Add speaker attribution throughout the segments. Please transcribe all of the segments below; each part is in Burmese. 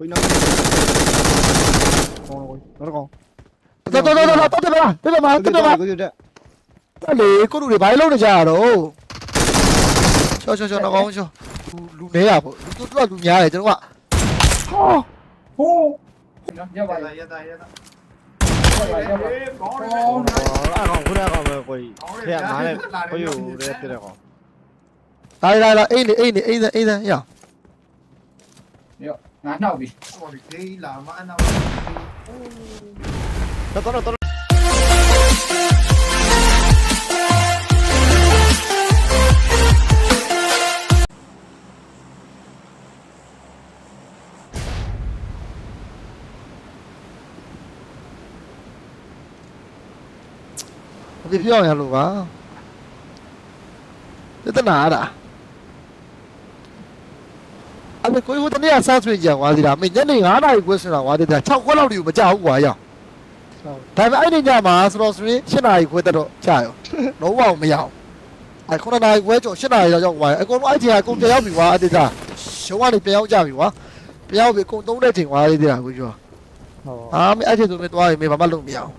Speaker 1: ကိုနောက်ကောင်းတော့ကောင်း
Speaker 2: တော်တော်တော်တော်တော်တယ်ပါတယ်ပါတယ်ပါ
Speaker 1: ကိုကြတဲ့
Speaker 2: အဲ့လေကိုလူတွေဘာလို့လုပ်နေကြရတော့ချောချောချောတော့ကောင်းချောလူလူနေရပေါ့လူတို့လူများတယ်ကျွန်တော်ကဟော
Speaker 3: ဟိုးရပါ
Speaker 4: ရ
Speaker 3: လား
Speaker 4: ရတာရတာ
Speaker 3: ရပါရပါ
Speaker 4: ကောင်း
Speaker 3: ကောင်း
Speaker 1: အော်အဲ့ကော င်ခုနကောင်ပဲကိုကြီးထဲမှာနဲ့ကိုယူတဲ့တဲ့ကောင်
Speaker 2: လာလာလာ အိမ်နေအိမ်နေအိမ်စအိမ်စရ
Speaker 3: ငါနှောက်ပြီ
Speaker 4: ဟိုဒီလာမအနာ
Speaker 1: တော့တော့တော့
Speaker 2: ဒီပြောင်းရလို့ပါတတနာရတာအဲ့ဒါကိုဟိုတနေ့ကစားဆွေးကြံသွားသေးတာမင်းညနေ9နာရီခွဲဆွေးတာသွားသေးတာ6ခွက်လောက်ဒီကိုမကြောက်ဘူးကွာရောက်ဒါပေမဲ့အဲ့ဒီညမှာဆိုတော့ဆွေး7နာရီခွဲတက်တော့ကြာရောလုံးဝမရအောင်အဲ့9နာရီခွဲကျော်7နာရီလောက်ရောက်သွားတယ်အကုန်လုံးအဲ့ချိန်ကအကုန်ပြန်ရောက်ပြီကွာအဲ့ဒီကရှုံးကနေပြန်ရောက်ကြပြီကွာပြန်ရောက်ပြီအကုန်သုံးတဲ့ချိန်သွားသေးတာကိုကျော်
Speaker 1: ဟော
Speaker 2: အာမင်းအဲ့ချိန်ဆိုမင်းသွားရင်မင်းဘာမှလုပ်မရအောင်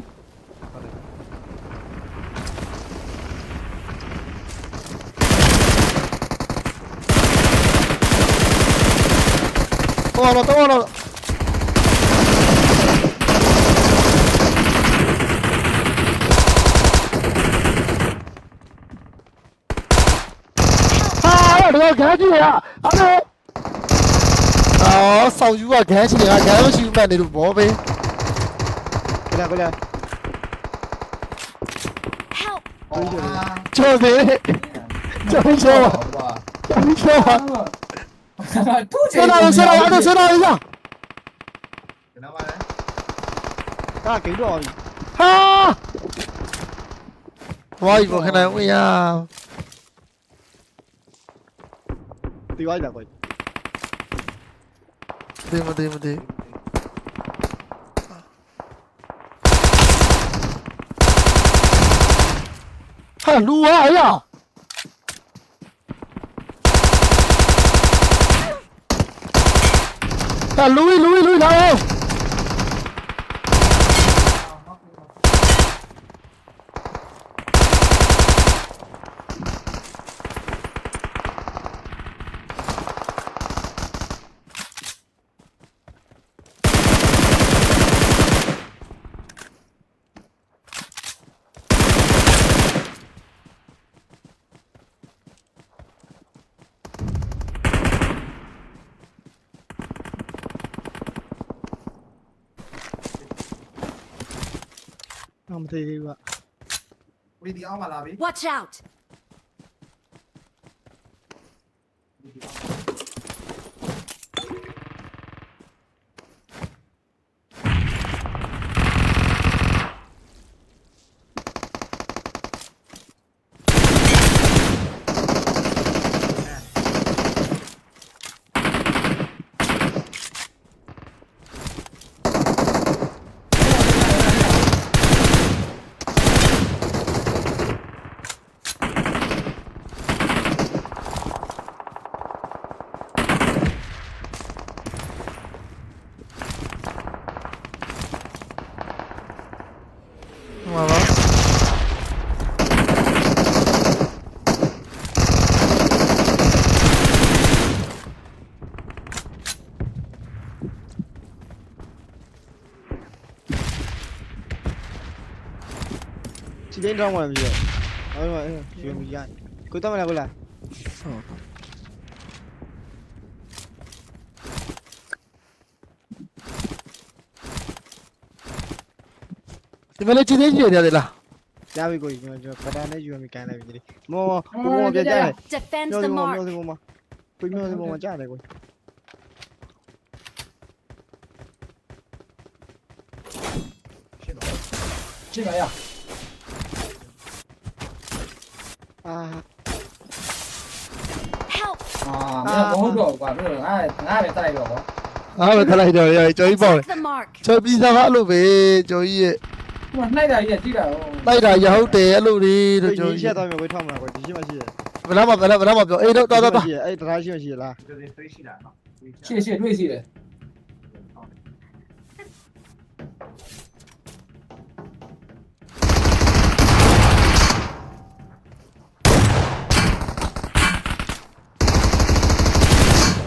Speaker 2: ဟောတော့တော့တော့ဟာတော့ဂန်းကြီးရအဲ့ဒါအော်ဆောင်းယူကဂန်းကြီးကဂန်းမရှိဘူးမှတ်နေလို့ဘောပဲ
Speaker 1: ကိုလာကိုလာ
Speaker 5: Help!
Speaker 3: ဟော
Speaker 2: ကျော်သေးကျော်ကျော်ကျော်ကျော်
Speaker 3: တူး ချ
Speaker 2: ဆရာဆရာအဲ့ဒါဆရာရ
Speaker 4: ကျွန်တော်ပါလေ
Speaker 1: ဒါကိတော့
Speaker 2: ဟာဝိုင်းဘောခဏဝင်ရ
Speaker 1: ဒီဝိုင်းလာကို
Speaker 2: ဒီမဒီမဒီဟာလူ ဟာအရာဟာလူလူလူလာရော
Speaker 5: Watch out!
Speaker 1: င်းတော့မှမပြီးတော့ဟောမှာရွှေမရကိုတော့မလားကိုလာ
Speaker 2: ဒီမလေးချစ်သေးချင်ရတယ်လား
Speaker 1: ကြားပြီကိုကျွန်တော်ပတာနဲ့ယူမကန်လိုက်ပြီမောမောမောပြကြတယ်
Speaker 5: Defend
Speaker 1: ပြော
Speaker 5: the
Speaker 1: စီမော
Speaker 5: mark.
Speaker 1: ပြောစီမောမကိုမျိုးစီမောမကြားတယ်ကို
Speaker 3: ရှင်းပါရ
Speaker 1: အာ
Speaker 5: Help!
Speaker 3: အာမ ဟုတ်တော့ကွာတို့ငါငါပဲတိုက်တော့ကွာ
Speaker 2: အားပဲထလိုက်တော့ရကျော်ကြီးပေါ့လေ
Speaker 5: The mark.
Speaker 2: ကျော်ပြီးသားကအဲ့လိုပဲကျော်ကြီးရဲ့
Speaker 3: ဟိုနှိုက်တာကြီးကြီးတာတော့
Speaker 2: တိုက်တာရဟုတ်တယ်အဲ့လိုတွေ
Speaker 1: ဒီ
Speaker 2: တို့ကျော်
Speaker 1: ကြီး
Speaker 2: ကြီး
Speaker 1: ချက်တော့မျိုးကိုထောက်မှာကိုဒီရှိမရှိရ
Speaker 2: ဘယ်လားမဘယ်လားဘယ်လားမပြောအေးတော့တော်တော်တော်
Speaker 1: အဲ့တရားရှိမရှိလား
Speaker 4: ဒီဒီဖေးရှိတာနော်
Speaker 3: ရှေ့ရှေ့တွေ့စီတယ်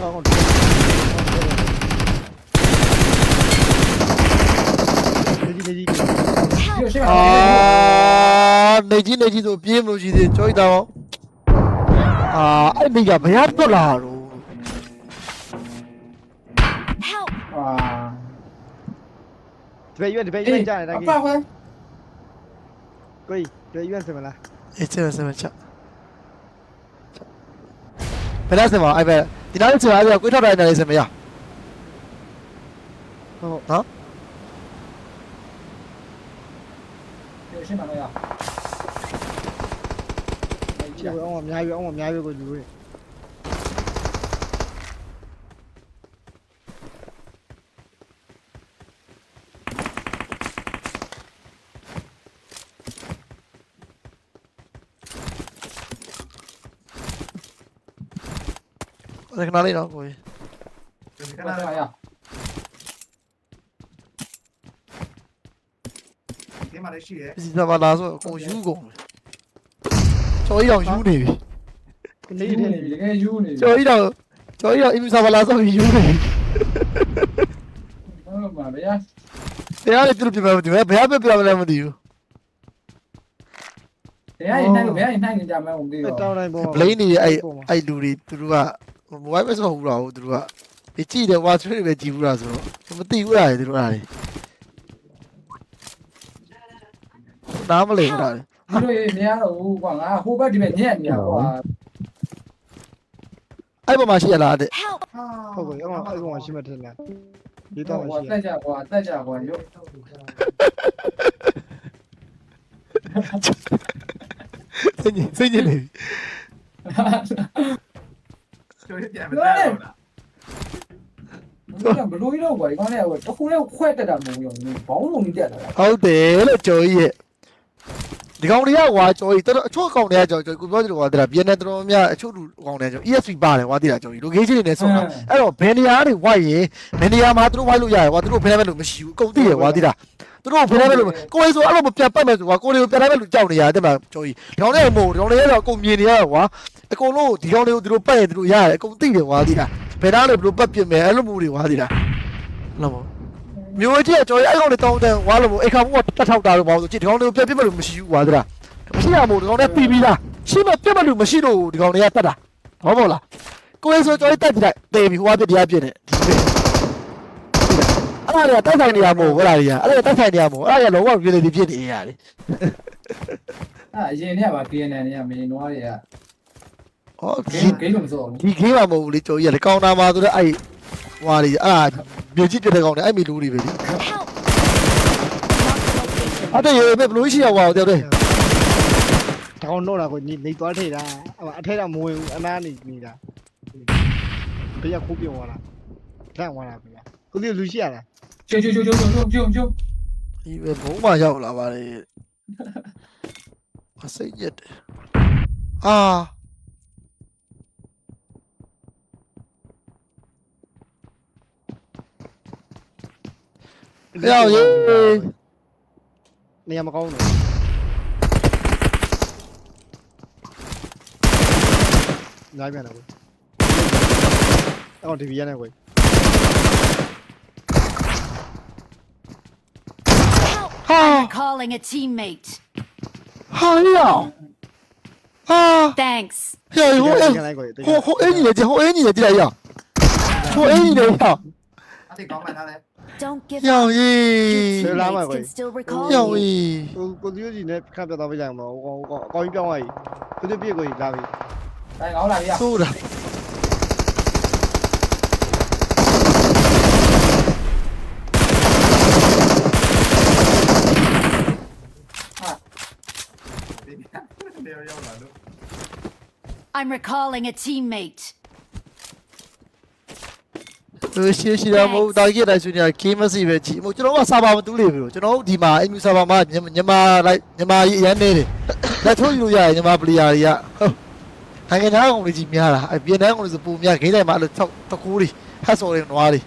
Speaker 3: ကောင်းကော
Speaker 1: င်းဒီဒီဒီ
Speaker 2: အာနေကြီးနေကြီးဆိုပြေးမလို့ရှိသေးကြောက်တာပေါ့အာအဲ့မိကဘယ်တော့လာတော့
Speaker 3: အာ
Speaker 1: တပည့်ရွေးတပည့်ရွေးကြားနေတာကြီး
Speaker 3: အပါခွဲ
Speaker 1: ကိုကြီးတပည့်ရွေးစမလား
Speaker 2: အေးစမစမချဘယ်လားစမအဲ့ဘက် ဒီနောက်စမအဲ့ကိုထောက်တိုင်းနေစမရ
Speaker 1: ဟုတ်
Speaker 2: နော်
Speaker 3: ရှင်းပါတော့ရ
Speaker 1: ချစ်အောင်အများကြီးအောင်အများကြီးကိုယူရ
Speaker 2: ခဏလေးတော့ကို
Speaker 4: ခ
Speaker 3: ခ
Speaker 4: ဏ
Speaker 3: ဏ
Speaker 4: လေး
Speaker 3: ရရ
Speaker 4: ဒီမှာလည်းရှိရဲ့
Speaker 2: စီစပါလာဆိုကိုယူကုန်ကျော်ကြီးအောင်ယူနေပြီ
Speaker 3: နေနေပြီတကယ်ယူနေပြီ
Speaker 2: ကျော်ကြီးတော့ကျော်ကြီးတော့အီမီစပါလာဆိုယူနေပြီ
Speaker 3: ဟုတ်ပါဗျာ
Speaker 2: တရားလေးပြုတ်ပြမယ်ဒီဘယ်ဘယ်ပြပြမလဲမသိဘူး
Speaker 3: တရားရင်နိုင်လို့ဘယ်ရင်နိုင်နေကြမှန်းမသိ
Speaker 1: အဲ့
Speaker 3: တော့
Speaker 1: တောင်းတိုင်းပေါ်
Speaker 2: ဘလိန်နေအဲ့အဲ့လူတွေသူတို့က မိုဘိုင်းမစမဟုတ်တော့ဘူးသူတို့ကဒီကြည့်တယ်ဝါထရီပဲကြည့်ဘူးလားဆိုတော့မသိဘူးလားသူတို့အားလေနားမလဲဘူးလား
Speaker 3: ဒီလိုမရတော့ဘူးကွာငါဟိုဘက်ဒီဘက်ညက်နေရကွာ
Speaker 2: အဲ့ပေါ်မှာရှိရလားတဲ့
Speaker 5: Help!
Speaker 1: ဟုတ်ကဲ့အောင်အဲ့ကောင်ရှိမှထင်လားဒီတော
Speaker 3: တော့
Speaker 1: င်း
Speaker 3: ကွာ
Speaker 1: ရှိ
Speaker 3: တက်ကြကွာတက်ကြကွာရုပ်
Speaker 2: စိတ်ညစ်စိတ်ညစ် နေပြီ
Speaker 4: ကျိုးပြန်မတက်တော့လား
Speaker 3: ဘလို့ဘလို့ရောကွာဒီကောင်လေးကတခုလေးခွဲတက်တာမဟုတ်ရောဘောင်းလုံးကြီးတက်တာ
Speaker 2: ဟုတ်တယ်လို့ကျော်ကြီးရဲ့ဒီကောင်တွေကဝါကျော်ကြီးတော်တော်အချို့ကောင်တွေကကျော်ကျော်ကိုပြောကြတယ်ကွာတဲ့ဗျက်နဲ့တော်တော်များအချို့လူကောင်တွေကကျော် ESP ပါတယ်ကွာတဲ့ကျော်ကြီး location တွေနဲ့ဆုံးတာအဲ့တော့ဘယ်နေရာတွေဝိုက်ရင်ဘယ်နေရာမှာသူတို့ဝိုက်လို့ရတယ်ကွာသူတို့ဖယ်မဲ့လို့မရှိဘူးအကုန်သိရကွာတဲ့တာသူတို့ဖယ်မဲ့လို့ကိုယ်ဆိုအဲ့လိုမပြန်ပတ်မဲ့ဆိုကွာကိုယ်တွေကိုပြန်မဲ့လို့ကြောက်နေရတယ်မလားကျော်ကြီးဒီကောင်တွေမို့ဒီကောင်တွေကတော့အကုန်မြင်နေရကွာ အကုန်လုံးဒီကောင်တွေကိုသူတို့ပတ်ရင်သူတို့ရတယ်အကုန်သိတယ်ကွာဒီလားဘယ်သားလို့ဘယ်လိုပတ်ပြင်မယ်အဲ့လိုမျိုးတွေကွာဒီလားဟုတ်ပါမျိုးကြီးကကျွန်တော်အဲ့ကောင်တွေတောင်းတန်းဝါလို့မို့အိမ်ခါဘုကတတ်ထောက်တာလို့ပေါ့ဆိုကြည့်ဒီကောင်တွေကိုပြတ်ပြတ်လို့မရှိဘူးကွာဒီလားမရှိရမို့ဒီကောင်တွေပြီးပြီးလားရှိမပြတ်မလို့မရှိတော့ဒီကောင်တွေကတတ်တာဟုတ်ပါလားကိုယ်ဆိုကျွန်တော်တက်ကြည့်လိုက်တေးပြီဟိုကပြတရားပြနေအဲ့ဒါတွေကတိုက်ဆိုင်နေရမို့ဟုတ်လားဒီကအဲ့ဒါတိုက်ဆိုင်နေရမို့အဲ့ဒါကလုံးဝပြည့်နေပြီဖြစ်နေရတယ်
Speaker 3: အဲ့အရင်ထဲကပါ PNN တွေကမင်းနွားတွေက
Speaker 2: ဟော
Speaker 3: ဂိ
Speaker 2: ဒီ
Speaker 3: မ်းဂိမ်းလို့မစောဘူး
Speaker 2: ဒီ game မှာမဟုတ်ဘူးလေကျော်ကြီးကလေကောင်တာမှာဆိုတော့အဲ့ဟွာလေအဲ့ဒါမြေကြီးပြတဲ့ကောင်တွေအဲ့မီလူတွေပဲလေ
Speaker 5: Help! Mark the location.
Speaker 2: အဲ့ဒါရေဘယ်လိုရှိရဝါတော့တဲ့
Speaker 1: တောင်းတော့တာကိုနေနေသွားထိတာအထဲကမဝင်ဘူးအနားနေနေတာဘယ်ရခိုးပြုံသွားတာလန့်သွားတာဗျာကိုလေးလူရှိရလား
Speaker 3: ကျုံကျုံကျုံကျုံကျုံကျုံကျုံ
Speaker 2: ဒီပဲဘုံမှာရောက်လာပါလေအစိတ်ရက်တယ်အာ ရောက်ရေ
Speaker 1: နေရာမကောင်းဘူးနိုင်ပြန်တော့အော်ဒီဗီယန်နဲ့ကို
Speaker 5: Help!
Speaker 2: ဟာ
Speaker 5: Calling a teammate.
Speaker 2: ဟာရောက်ဟာ
Speaker 5: Thanks.
Speaker 2: ဟဲ့ဟိုအဲ
Speaker 1: နိုင်ကို
Speaker 2: ဟိုဟိုအင်းကြီးလေဟိုအင်းကြီးလေကြည့်လိုက်ရဟိုအင်းကြီးလေရောက်
Speaker 4: အတိတ်ကောင်းမှန်းလား
Speaker 5: Don't give
Speaker 2: ရောက်
Speaker 5: up.
Speaker 2: ရေ
Speaker 5: Your
Speaker 1: Sir, Lama,
Speaker 5: teammates
Speaker 1: wait.
Speaker 5: can still recall
Speaker 2: ရောက်
Speaker 5: you.
Speaker 2: ရေ
Speaker 1: ကိုကိုသူကြီးနဲ့ခပ်ပြတော့ပြကြမှာဟိုကောအကောင်းကြီးပြောင်းသွားပြီကိုသူပြည့်ကိုလာပြီ
Speaker 3: တိုင်းကောင်းလာပြီ
Speaker 2: သိုးတာ
Speaker 4: ဒီနေရာရောက်လာလို့
Speaker 5: I'm recalling a teammate.
Speaker 2: ဟိုရှေးရှေးတော့မဟုတ်တာကြီးတိုင်းဆိုနေတာ game မရှိပဲကြည့်မို့ကျွန်တော်ကစာပါမတူးလေပြီလို့ကျွန်တော်ဒီမှာအင်မြူစာပါမှာမြန်မာလိုက်မြန်မာကြီးအရန်နေတယ်လက်ထိုးယူလို့ရတယ်မြန်မာ player တွေကဟုတ်နိုင်ငံသားကောင်တွေကြီးများတာအပြင်တန်းကောင်တွေဆိုပုံများဂိမ်းတိုင်းမှာအဲ့လို၆တကူးတွေဟတ်စော်တွေနွားတွေ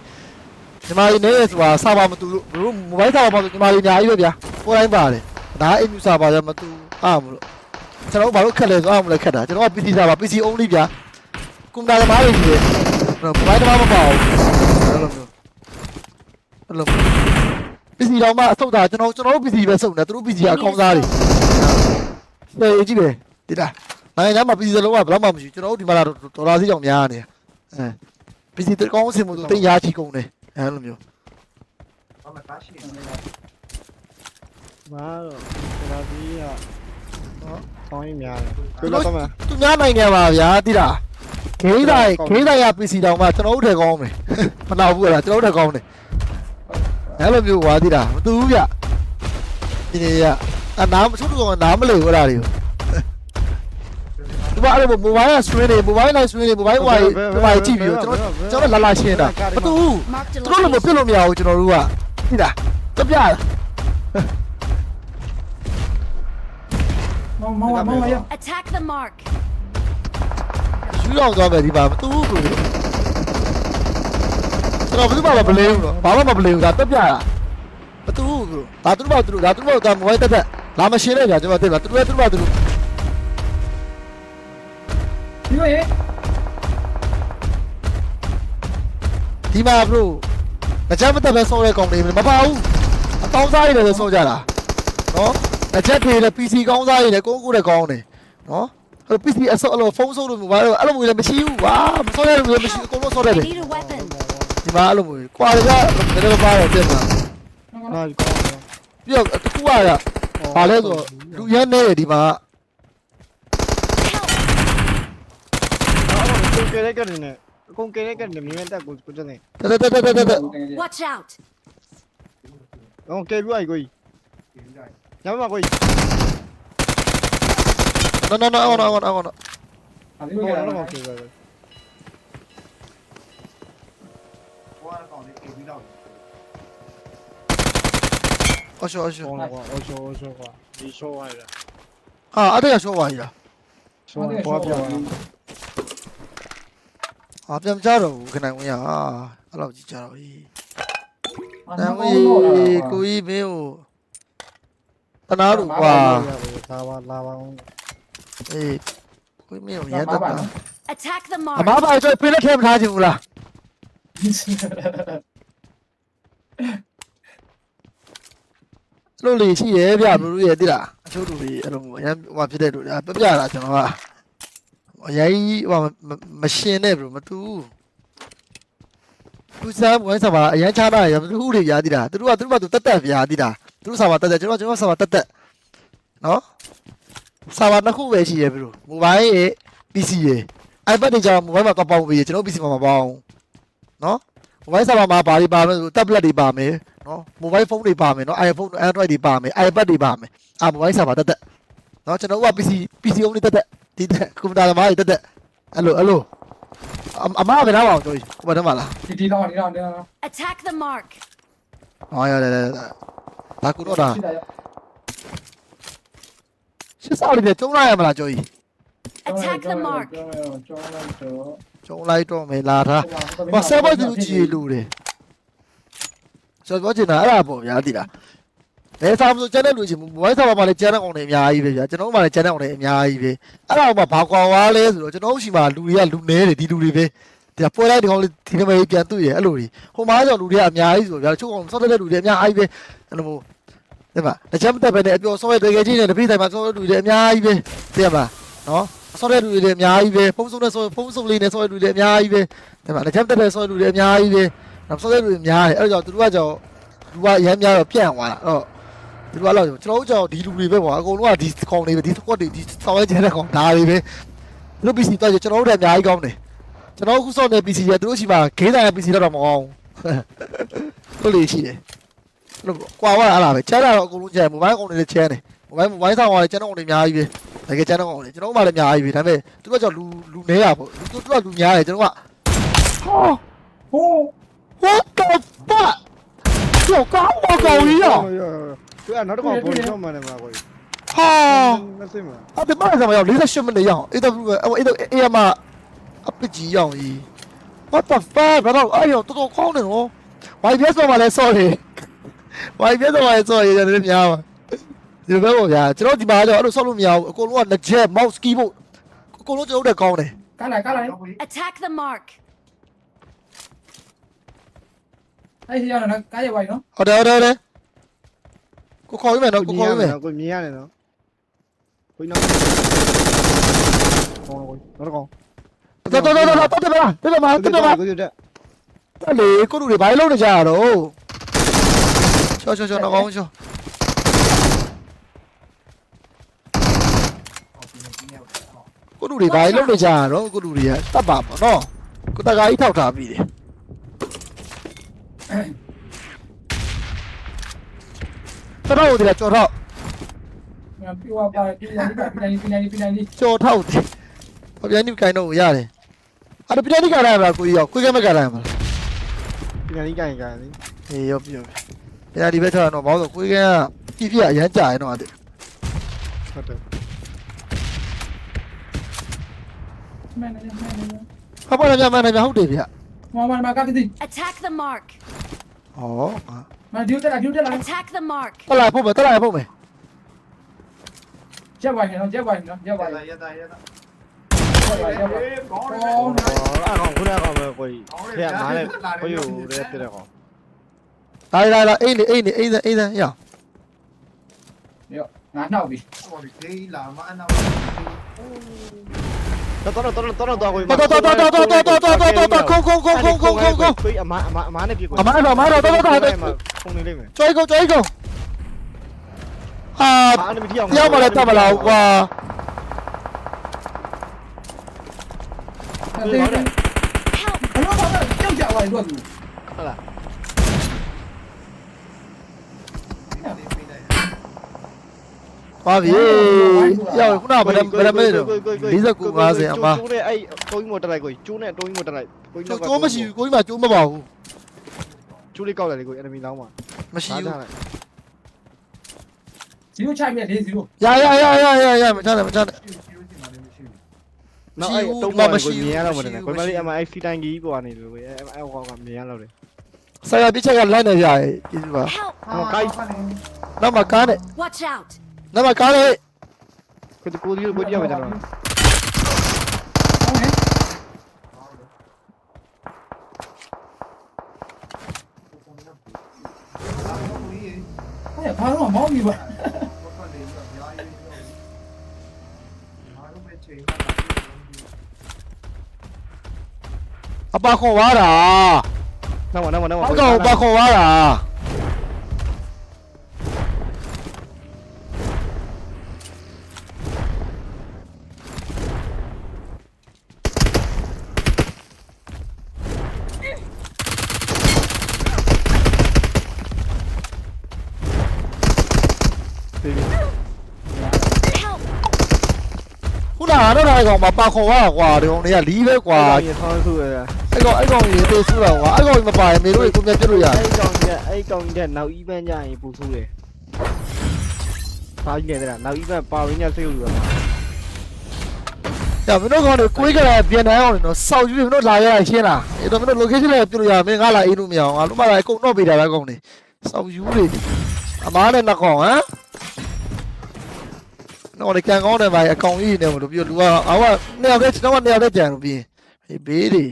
Speaker 2: မြန်မာကြီးနေဆိုတာစာပါမတူလို့ဘလို့မိုဘိုင်းစာပါမှာဆိုမြန်မာကြီးအများကြီးပဲဗျာကိုယ်တိုင်းပါတယ်ဒါအင်မြူစာပါရမတူအားမလို့ကျွန်တော်ဘာလို့ခက်လဲဆိုအားမလဲခက်တာကျွန်တော်က PC စာပါ PC only ဗျာကွန်ပျူတာသမားတွေကြီးတယ် မိုဘိုင်းသမားမပါဘူးအဲ့လိုမျိုးအဲ့လိုမျိုး PC တော့မှအဆုတ်တာကျွန်တော်ကျွန်တော်တို့ PC ပဲစုံတယ်သူတို့ PC ကအကောင်းသားတွေဟဲ့ကြည့်ပဲတိတာနိုင်ငံခြားမှာ PC စလုံးကဘယ်တော့မှမရှိကျွန်တော်တို့ဒီမှာလာဒေါ်လာစီးကြောင်များနေအဲ PC တကောင်းစင်မှုသူတင်ရာချီကုန်တယ်အဲလိုမျိုး
Speaker 4: ဘာမှကားရှိနေ
Speaker 1: မာတော့ဒါကြီးကနော်ဆောင်းရင်များတယ်ပြောတော့မှာ
Speaker 2: သူများနိုင်ငံပါဗျာတိတာ ဂိမ်းတိုင်းဂိမ်းတိုင်းရ PC တောင်မှကျွန်တော်တို့ထဲကောင်းမယ်မနာဘူးလားကျွန်တော်တို့ထဲကောင်းတယ်အဲလိုမျိုးွာတိတာမတူဘူးဗျဒီနေရအနားမချို့တော့နားမလေဘူးလားတွေကိုဒီမှာအဲ့လို mobile screen တွေ mobile live screen တွေ mobile wire ဒီမှာကြည့်ပြီးတော့ကျွန်တော်ကျွန်တော်လာလာရှင်းတာမတူဘူး
Speaker 5: Marked a
Speaker 2: သူတို့လည်းမပြ
Speaker 5: location.
Speaker 2: စ်လို့မရဘူးကျွန်တော်တို့ကသိလားတပြ
Speaker 3: မောင်မောင်မောင်ရ
Speaker 5: Attack the mark.
Speaker 2: ယူအောင်သွားမယ်ဒီပါမတူဘူးကိုကျွန်တော်ဘယ်သူမှမပလဲဘူးတော့ဘာမှမပလဲဘူးဒါတက်ပြတာမတူဘူးကိုဒါသူတို့ဘာသူတို့ဒါသူတို့ဘာမဝိုင်းတက်တက်လာမရှင်းလိုက်ကြကျွန်တော်သိပါသူတို့သူတို့ဘာသူတို့
Speaker 3: ဒီလိုရေ
Speaker 2: ဒီမှာဘလို့အကြမ်းမတက်ပဲဆော်တဲ့ကောင်တွေမပါဘူးအကောင်းစားရည်လည်းဆော်ကြတာနော်အချက်တွေလည်း PC ကောင်းစားရည်လည်းကိုကိုတဲ့ကောင်းတယ်နော် အဲ့ PC အဆော့အဲ့လိုဖုန်းဆော့လို့ဘာလို့အဲ့လိုမျိုးလည်းမရှိဘူးကွာမဆော့ရလို့လည်းမရှိအကုန်လုံးဆော့တ
Speaker 5: I
Speaker 2: တ်တယ်
Speaker 5: need a weapon.
Speaker 2: ဒီမှာအဲ့လိုမျိုးကွာကြတယ်လည်းပါတယ်တဲ့မှာ
Speaker 1: နားကောင်းတယ်
Speaker 2: ပြီးတော့တကူကရဘာလဲဆိုလူရဲနေတယ်ဒီမှာ
Speaker 1: ကိုကဲတဲ့ကနေနဲ့အကုန်ကဲတဲ့ကနေမြင်တက်ကိုကိုတဲ့
Speaker 2: တက်တက်တက်တက်တက်
Speaker 5: Watch out.
Speaker 1: ဟောကဲပြီးအိုက်ကိုကြီးညမကိုကြီး
Speaker 2: နော်နော်နော်အော်နော်အော်နော်အော်နော်
Speaker 3: ဒီ
Speaker 1: ဟော
Speaker 3: လို
Speaker 1: တော့
Speaker 3: ရေ
Speaker 1: ကဲ ပဲ
Speaker 4: ဘွားကောင်လေးပြေးပြီးတော့
Speaker 2: အော်ရှောအော်ရှော
Speaker 1: ဟောတော့အော်ရှောအော်ရှောကွာဒီရှောရတာ
Speaker 2: ဟာအဲ့ဒါရှောပါကြီးလား
Speaker 1: ရှောဘွားပြောတာ
Speaker 2: ဟာပြန်မကြတော့ဘူးခဏဝင်ရဟာအဲ့လောက်ကြီးကြတော့ဟီးတန်ဝေးကိုကြီးမင်းကိုတနာလို့ကွာ
Speaker 1: ဒါပါလာပါ အောင်
Speaker 2: အေးကိုကြီးမင်းကိုရဲတက်တာ
Speaker 5: Attack the
Speaker 2: အမ
Speaker 5: mark.
Speaker 2: ပါဆိုပြင်းလက်ထဲမထားချင်ဘူးလားလို့လေရှိရဲ့ဗျဘလူရဲ့တိလားအချို့လူတွေအဲ့လိုအရင်ဟိုဖြစ်တဲ့လူတွေပြပြတာကျွန်တော်ကအရင်ဟိုမရှင်နဲ့ဘလို့မတူဘူးသူစားဝိုင်းစားပါအရန်ချားတာရမသူတွေပြားတိတာသူတို့ကသူတို့ကသူတက်တက်ပြားတိတာသူတို့စားပါတက်တက်ကျွန်တော်ကျွန်တော်စားပါတက်တက်နော် စားပါနှစ်ခုပဲရှိရဲ့ပြီလို့မိုဘိုင်းရဲ့ PC ရဲ့ iPad တွေကြောင့်မိုဘိုင်းမှာတော့ပေါင်းပေးရကျွန်တော် PC မှာမပေါင်းနော်မိုဘိုင်းစားပါမှာဘာတွေပါမလဲဆို tablet တွေပါမယ်နော်မိုဘိုင်းဖုန်းတွေပါမယ်နော် iPhone Android တွေပါမယ် iPad တွေပါမယ်အာမိုဘိုင်းစားပါတက်တက်နော်ကျွန်တော်က PC PC only တက်တက်ဒီတက်ကွန်ပျူတာသမားတွေတက်တက်အဲ့လိုအဲ့လိုအမဘယ်တော့အောင်ပြောဟိုဘယ်တော့မှလား
Speaker 3: ဒီဒီတော့ဒီတော့ဒီတော့
Speaker 5: Attack the mark.
Speaker 2: ဟောရတယ်ရတယ်ဒါကူတော့ဒါ
Speaker 3: ရှိတာရ
Speaker 2: ရှစ်စားလေးနဲ့ကျုံလိုက်ရမလားကျော်ကြီး
Speaker 5: Attack the mark.
Speaker 3: ကျောင်းလိုက်တော့
Speaker 2: ကျုံလိုက်တော့မယ်လာထားမဆယ်ဘတ်သူကြည်လူတယ်ဆိုတော့ကျင်တာအဲ့ဒါပေါ့ဗျာတိလားလဲစားမလို့ကျန်တဲ့လူချင်းမိုဘိုင်းစားပါမှလည်းကျန်တဲ့အောင်တွေအများကြီးပဲဗျာကျွန်တော်တို့မှလည်းကျန်တဲ့အောင်တွေအများကြီးပဲအဲ့ဒါမှဘာကွာဝါလဲဆိုတော့ကျွန်တော်တို့ရှိမှလူတွေကလူနေတယ်ဒီလူတွေပဲဒီပွဲလိုက်ဒီကောင်လေးဒီနမကြီးပြန်တွေ့ရအဲ့လိုကြီးဟိုမှာကျတော့လူတွေကအများကြီးဆိုဗျာချို့ကောင်စောတဲ့လူတွေအများကြီးပဲအဲ့လို မျိုးဒီမှာတချမ်းမတက်ပဲနဲ့အပြောစောရတကယ်ချင်းနဲ့တပိတိုင်းမှာစောတဲ့လူတွေအများကြီးပဲသိရမလားနော်စောတဲ့လူတွေအများကြီးပဲဖုန်းစုံနဲ့စောဖုန်းစုံလေးနဲ့စောတဲ့လူတွေအများကြီးပဲဒီမှာတချမ်းတက်တဲ့စောတဲ့လူတွေအများကြီးပဲနောက်စောတဲ့လူတွေအများတယ်အဲ့တော့သူတို့ကကြောင့်လူကအရမ်းများတော့ပြန့်သွားတာအဲ့တော့ဒီလိုအဲ့လိုကျွန်တော်တို့ကြောင့်ဒီလူတွေပဲပေါ့အကုန်လုံးကဒီကောင်တွေပဲဒီ squad တွေဒီစောရဲကျတဲ့ကောင်ဒါတွေပဲသူတို့ PC တော့ကျွန်တော်တို့တည်းအများကြီးကောင်းတယ်ကျွန်တော်အခုစောတဲ့ PC ရသူတို့ရှိမှာဂိမ်းတိုင်း PC တော့မကောင်းဘူးလို့လေရှိတယ်အဲ့ လိုကွာဝါအဲ့လားပဲချမ်းတာတော့အကုန်လုံးချမ်းမိုဘိုင်းကောင်တွေလည်းချမ်းတယ်မိုဘိုင်းမိုဘိုင်းဆောင်ကလည်းချမ်းတဲ့ကောင်တွေအများကြီးပဲတကယ်ချမ်းတဲ့ကောင်တွေကျွန်တော်မှလည်းအများကြီးပဲဒါပေမဲ့သူတို့ကကြောင့်လူလူနေရပေါ့သူတို့ကလူများတယ်ကျွန်တော်ကဟော
Speaker 3: ဟိုး
Speaker 2: what the fuck ကျော်ကောင်းတော့ကောင်းကြီးရော
Speaker 1: သူကနောက်တစ်ခါပုံရှော့မှန်တယ်မလားကိုကြီး
Speaker 2: ဟာ
Speaker 1: မသိမလား
Speaker 2: အပြမဆံမရောက်48မိနစ်ရအောင်အေးတော့အေးတော့အေးမအပကြီးရအောင်ကြီး what the fuck ဘာတော့အဲ့ရောတော်တော်ကောင်းတယ်နော် why ပြတ်ဆိုမှလဲ sorry why ပြတ်ဆိုမှလဲ sorry ရတယ်လည်းများပါဒီဘက်ပေါ့ဗျာကျွန်တော်ဒီမှာတော့အဲ့လိုဆောက်လို့မရဘူးအကုန်လုံးကလက်ချက် mouse keyboard အကုန်လုံးကျွန်တော်တို့ကောင်းတယ်
Speaker 3: ကားလိုက်ကားလိုက်
Speaker 4: တော့ဘူး
Speaker 5: Attack the mark.
Speaker 3: အဲ့ဒီရောက်တော့ကားရပါပြီနော်
Speaker 2: ဟုတ်တယ်ဟုတ်တယ်ဟုတ်တယ်ကိုခေါ်ရမယ်နော်ကိုခေါ်ရမယ်
Speaker 1: ကိုမြင်ရတယ်နော်ကိုနောက်ကောင်းတော့ကောင်း
Speaker 2: တော်တော်တော်တော်တော်တော်ပါတော်ပါတော်ပါ
Speaker 1: ကိုရတဲ့
Speaker 2: အဲ့လေကိုလူတွေဘာလို့လုပ်နေကြရတော့ချောချောချောတော့ကောင်းချော
Speaker 4: ဟောပြင်းပြင်းရောက်တ ယ်ဟော
Speaker 2: ကိုလူတွေဘာလို့လုပ်နေကြရတော့ကိုလူတွေကတတ်ပါပေါ့နော်ကိုတကာကြီးထောက်ထားပြီးတယ်တော်တော်ဒီလားကြော်ထောက်
Speaker 3: ပြေဝပါပြည်လိုက်ပြည်လိုက်ပြည်လိုက်ပြည်လိုက်
Speaker 2: ကြော်ထောက်တယ်ဘာပြန်နေကိုင်းတော့ရတယ်အဲ့ဒါပြန်နေကြရမှာကိုကြီးရောကိုကြီးမကြရမှာ
Speaker 1: ပြန်လေးကြရင်ကြရင်လေ
Speaker 2: ဟေးရောပြော ပြန်ဒီဘက်ထောက်တော့ဘာလို့ကိုကြီးကပြပြအရန်ကြာရင်တော့အဲ့
Speaker 1: ဟုတ်တယ်
Speaker 3: မန်နေမန်နေ
Speaker 2: ဟာပေါ်လာမှန်တယ်ဟုတ်တယ်ဗျ
Speaker 3: မမမကကတိ
Speaker 5: Attack the mark.
Speaker 2: ဟော
Speaker 3: မဒီတက်လာဒီတက်လာ
Speaker 5: Attack the mark.
Speaker 2: တက်လာဖို့မယ်တက်လာဖို့မယ်
Speaker 3: ချက်ပါရှင်နော်ချက်ပါရှင်နော်ချက်ပါ
Speaker 4: ရ
Speaker 3: ရှင်
Speaker 4: ရတာရတာ
Speaker 3: ချက်ပါချက်ပါ
Speaker 4: ကောင်းတယ်
Speaker 1: အော်အဲ့ကောင်ခုနကကောင်ပဲကိုကြီးထဲကမားတဲ့ကိုယူတဲ့တဲ့ကောင်
Speaker 2: လာလာလာအိတ်နေအိတ်နေအိတ်အိတ်ရ
Speaker 3: ငါနှောက်ပြီ
Speaker 4: ဟောဒီဒေးလာမအနောက်
Speaker 1: တော်တော်တော်တော်တော်တော်ကို
Speaker 2: တော်တော်တော်တော်တော်တော်တော်တော်တော်တော်ခုံခုံခုံခုံခုံခုံခုံ
Speaker 1: ကိုအမအမအမနဲ့ပြေကို
Speaker 2: အမတော်အမတော်တော်တော်တော်
Speaker 1: ခုံနေလိမ့်မယ်
Speaker 2: ကျွိုးကုန်ကျွိုးကုန်ဟာ
Speaker 1: အာနမတီအောင်
Speaker 2: ရောက်မလဲတတ်မလားကွာ
Speaker 3: တေး
Speaker 5: Help.
Speaker 3: ဘလို့ဘာလဲကြောက်ကြပါလို့သူ
Speaker 1: ဟုတ်လား
Speaker 4: ဒီ பாவி யா
Speaker 2: குணா படம் படம் பீசா குங்கா சே அம்மா சூ நே ஐ டோய் மோட்டர் ஐ கோய் சூ நே டோய்
Speaker 1: மோட்டர் ஐ கோய் சூ சூ மசி கோய் மா சூ மா பா ஹூ சூ லி காவ் லை கோய் எனிமி லாங் மா மசி
Speaker 2: யூ ஜீரோ சாய் மே 0 யா யா யா யா யா யா மச்சான்
Speaker 1: மச்சான் နောက်
Speaker 2: အဲ့တုံးမ
Speaker 4: မရှိဘူး
Speaker 1: မြင်ရတော့မတင်ဘူးကိုမလေးအမအဲ့စီတိုင်းကြီးပေါ်နေလို့အဲ့အဲ့ဟောကမြင်ရတော့တယ်
Speaker 2: ဆရာပြချက်ကလိုက်နေကြရဲ့ကြည့်ပါဟောကိုင်းနောက်မှာကားနဲ့
Speaker 3: watch out
Speaker 4: 那么搞
Speaker 3: 嘞，これでこうい
Speaker 4: うボディやめたら。哎，爬上猫咪吧。
Speaker 2: အပါခွန်ွားတာ
Speaker 1: နောက်မနောက်မနောက်မ
Speaker 2: ဟုတ်ကောင်ပါခွန်ွားတာ နကတော့ဒါကောင်မှာပါခွန်ဝါကွာဒီကောင်တွေကလီးပဲကွာ
Speaker 1: အာရေဆောင်းစုရယ်
Speaker 2: အဲ့ကောင်အဲ့ကောင်ကြီးတေးဆူတာကွာအဲ့ကောင်ကြီးမပါရင်မေတို့ကိုပြန်ပြစ်လို့ရတယ်
Speaker 1: အဲ့ကောင်ကြီးအဲ့ကောင်ကြီးတဲ့နောက်ဤပန်းကြရင်ပူဆိုးတယ်ပါကြီးနေတဲ့နောက်ဤပန်းပါရင်းညစိတ်လို့ရမှာ။
Speaker 2: ညမင်းတို့ကောင်တွေကိုယ်ကလည်းပြန်နိုင်အောင်နော်စောက်ယူမင်းတို့လာရရရှင်းလား။အဲ့တော့မင်းတို့ location လည်းပြလို့ရမင်းငါလာအေးလို့မရအောင်ငါတို့မှလည်းအကုန်တော့ပေးတာပဲကောင်နေ။စောက်ယူလေအမားနဲ့နှစ်ကောင်ဟမ်။ နော်လေကန်ကောင်းတယ်ဗျအကောင်ကြီးနေမလို့ပြီးတော့လူကအောက်ကနှစ်ယောက်တည်းကျွန်တော်ကနှစ်ယောက်တည်းကြံလို့ပြီးဟေးဘေးတွေ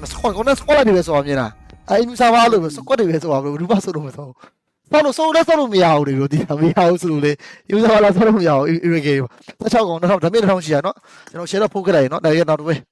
Speaker 2: မစခွန်ကောင်းနဲ့စခွန်လိုက်တယ်ပဲဆိုအောင်မြင်လား။အဲ့ဒီစားပါလို့ပဲစခွတ်တယ်ပဲဆိုအောင်ဘူးဘာဆိုလို့မဆိုဘူး။ဘာလို့စိုးလဲစိုးလို့မရဘူးလေတို့ဒီမရဘူးဆိုလို့လေယူစားလာစိုးလို့မရဘူး irrigate 16ကောင်တော့ဒါမြေ2000ရှိရနော်ကျွန်တော် share တော့ဖုတ်ခဲ့လိုက်နော်ဒါရနောက်တော့